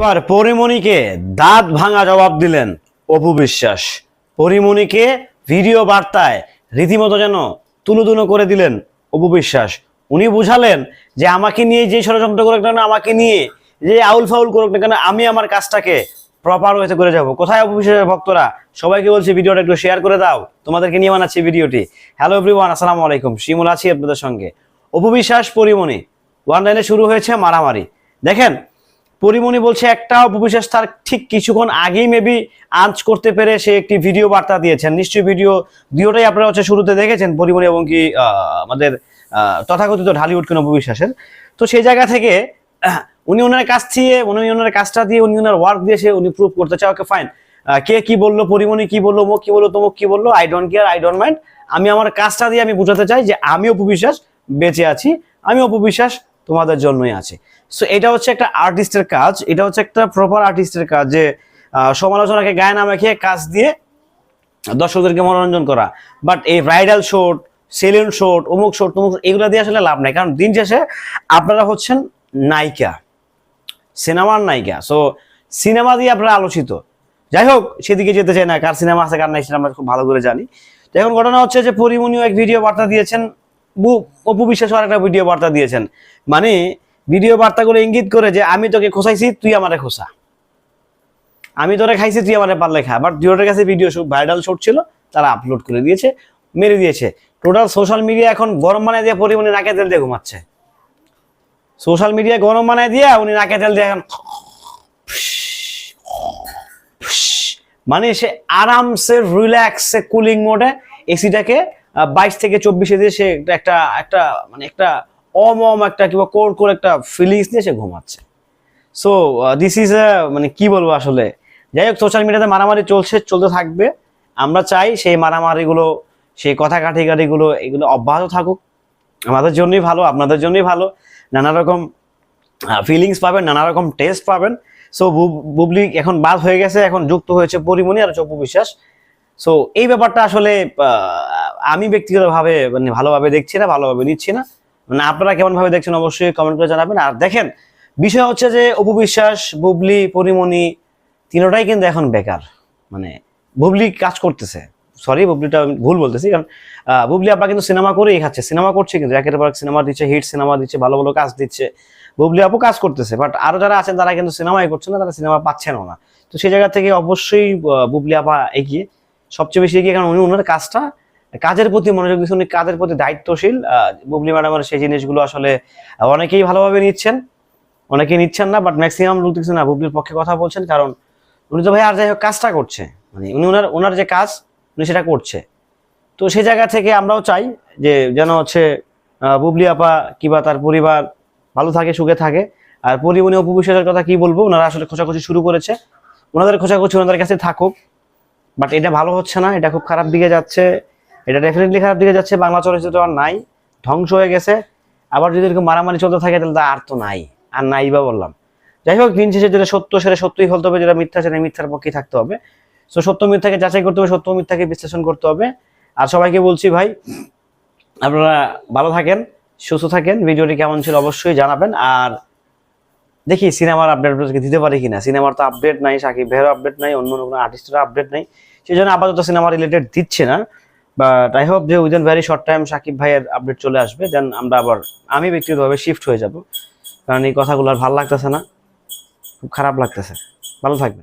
এবার পরিমণিকে দাঁত ভাঙা জবাব দিলেন অপু বিশ্বাস। পরিমণিকে ভিডিও বার্তায় রীতিমতো যেন তুলোধুনো করে দিলেন অপু বিশ্বাস। উনি বুঝালেন যে আমাকে নিয়ে যে ষড়যন্ত্র করুক না আমাকে নিয়ে যে আউল ফাউল করুক না কেন, আমি আমার কাজটাকে প্রপার ওয়েতে করে যাব। কোথায় অপু বিশ্বাসের ভক্তরা? সবাইকে বলছি ভিডিওটা একটু শেয়ার করে দাও। তোমাদেরকে নিয়ে বানাচ্ছি ভিডিওটি। হ্যালো এভরিওয়ান আসসালামু আলাইকুম। শিমুল আছি আপনাদের সঙ্গে। অপু বিশ্বাস, পরিমণি ওয়ান লাইনে শুরু হয়েছে মারামারি। দেখেন পরিমণি বলছে, একটা উপবিশ্বাস তার ঠিক কিছুক্ষণ আগেই মেবি আঞ্চ করতে পেরে সে একটি ভিডিও বার্তা দিয়েছেন। নিশ্চয়ই ভিডিও দুটোটাই আপনারা হচ্ছে শুরুতে দেখেছেন, পরিমণি এবং কি আমাদের তথাকথিত ঢালিউড কোন উপবিশ্বাসের। তো সেই জায়গা থেকে, উনি ওনার কাছ দিয়ে উনি ওনার কাজটা দিয়ে, উনি ওনার ওয়ার্ক দিয়ে সে, উনি প্রুভ করতে চায় ওকে ফাইন কে কি বলল, পরিমণি কি বলল অমুক কি বলল তমুক কি বলল I don't care I don't mind আমি আমার কাজটা দিয়ে আমি বুঝাতে চাই যে আমি উপবিশ্বাস বেঁচে আছি, আমি উপবিশ্বাস তোমাদের জন্যই আছে। সো এটা হচ্ছে একটা আর্টিস্টের কাজ, এটা হচ্ছে একটা প্রপার আর্টিস্টের কাজ যে সমালোচনাকে গায়ে না মেখে কাজ দিয়ে দর্শকদেরকে মনোরঞ্জন করা। বাট এই ব্রাইডাল শোট সেলুন শোট অমুক শোট তমুক এগুলো দিয়ে আসলে লাভ নাই। কারণ দিন শেষে আপনারা হচ্ছেন নায়িকা, সিনেমার নায়িকা। সো সিনেমা দিয়ে আপনারা আলোচিত। যাই হোক, সেদিকে যেতে চাই না, কার সিনেমা আছে, কার নাই সেটা আমরা খুব ভালো করে জানি। তো এখন ঘটনা হচ্ছে যে পরিমণিও এক ভিডিও বার্তা দিয়েছেন অপু বিশ্বাস একটা ভিডিও বার্তা দিয়েছেন। মানে ভিডিও বার্তাগুলো ইঙ্গিত করে যে, আমি তোকে খোসাইছি তুই আমারে খোসা আমি তোরে খাইছি, তুই আমারে পারলে খা। বাট দুটোর কাছে ভিডিও ভাইরাল শট ছিল, তারা আপলোড করে দিয়েছে, মেরে দিয়েছে। টোটাল সোশ্যাল মিডিয়া এখন গরম বানায় দিয়ে পরিমণি নাকে তেল দিয়ে ঘুমাচ্ছে। সোশ্যাল মিডিয়া গরম বানায় দিয়ে উনি নাকে তেল দিয়ে এখন মানে সে আরামসে রিল্যাক্সে কুলিং মোডে এসিটাকে বাইশ থেকে চব্বিশে দিয়ে সে একটা- একটা মানে একটা অম অম একটা কিংবা কোর কোর একটা ফিলিংস নিয়ে সে ঘুমাচ্ছে। সো দিস ইজ মানে কি বলব আসলে? যাই হোক সোশ্যাল মিডিয়াতে মারামারি চলছে, চলতে থাকবে। আমরা চাই সেই মারামারিগুলো, সেই কথা কাঠিকাঠিগুলো এগুলো অব্যাহত থাকুক। আমাদের জন্যই ভালো, আপনাদের জন্যই ভালো। নানা রকম ফিলিংস পাবেন, নানা রকম টেস্ট পাবেন। সো বুবলি এখন বাদ হয়ে গেছে, এখন যুক্ত হয়েছে পরিমণি আর চপু বিশ্বাস। সো এই ব্যাপারটা আসলে আমি ব্যক্তিগতভাবে মানে ভালোভাবে দেখছি না, ভালোভাবে নিচ্ছি না। মানে আপনারা কেমন ভাবে দেখছেন অবশ্যই কমেন্ট করে জানাবেন। আর দেখেন, বিষয় হচ্ছে যে অপু বিশ্বাস, বুবলি, পরিমণি তিনোটাই কিন্তু এখন বেকার। মানে বুবলি কাজ করতেছে। সরি বুবলিটা ভুল বলতেছি। কারণ বুবলি আপা কিন্তু সিনেমা করেই খাচ্ছে, সিনেমা করছে কিন্তু। একের পর সিনেমা দিচ্ছে হিট সিনেমা দিচ্ছে, ভালো ভালো কাজ দিচ্ছে। বুবলি আপু কাজ করতেছে। বাট আরও যারা আছেন, তারা কিন্তু সিনেমাই করছে না, তারা সিনেমা পাচ্ছেনও না। তো সেই জায়গা থেকে অবশ্যই বুবলি আপা এগিয়ে। সবচেয়ে বেশি এগিয়ে কারণ উনি ওনার কাজটা কাজের প্রতি মনোযোগ দিচ্ছেন উনি কাজের প্রতি দায়িত্বশীল। বুবলি ম্যাডামের সেই জিনিসগুলো আসলে অনেকেই ভালোভাবে নিচ্ছেন, অনেকেই নিচ্ছেন না বাট ম্যাক্সিমাম লোক দেখছেন না, বুবলির পক্ষে কথা বলছেন, কারণ উনি তো ভাই আর যাই হোক কাজটা করছে। মানে উনি ওনার ওনার যে কাজ, উনি সেটা করছে। তো সেই জায়গা থেকে আমরাও চাই যে যেন হচ্ছে বুবলি আপা কিবা তার পরিবার ভালো থাকে, সুখে থাকে। আর পরিমণি উপবিশ্বাসের কথা কি বলব ওনারা আসলে খোঁচাখুচি শুরু করেছে। ওনাদের খোঁচাখুচি ওনাদের কাছে থাকুক বাট এটা ভালো হচ্ছে না, এটা খুব খারাপ দিকে যাচ্ছে। এটা ডেফিনেটলি খারাপ দিকে যাচ্ছে, বাংলা চলচ্চিত্র আর নাই, ধ্বংস হয়ে গেছে। আবার যদি এরকম মারামারি চলতে থাকে, তাহলে তা আর তো নাই, আর নাই বা বললাম। যাই হোক, দিন শেষে যেটা সত্য, সেটা সত্যই হতে হবে, যেটা মিথ্যা, সেটা মিথ্যার পক্ষেই থাকতে হবে। তো সত্য মিথ্যাকে যাচাই করতে হবে, সত্য মিথ্যাকে বিশ্লেষণ করতে হবে। আর সবাইকে বলছি ভাই, আপনারা ভালো থাকেন, সুস্থ থাকেন। ভিডিওটি কেমন ছিল অবশ্যই জানাবেন। আর দেখি, সিনেমার আপডেট দিতে পারি কিনা? সিনেমার তো আপডেট নাই, সাকিব ভাইয়ের আপডেট নাই, অন্য কোনো আর্টিস্টের আপডেট নাই। সেই জন্য আপাতত সিনেমা রিলেটেড দিচ্ছে না। বাট আই হোপ যে within very short time Shakib ভাইয়ের আপডেট চলে আসবে দেন আমরা আবার, আমি ব্যক্তিগতভাবে শিফট হয়ে যাব। কারণ এই কথাগুলো আর ভালো লাগতেছে না, খুব খারাপ লাগতেছে। ভালো থাকবেন।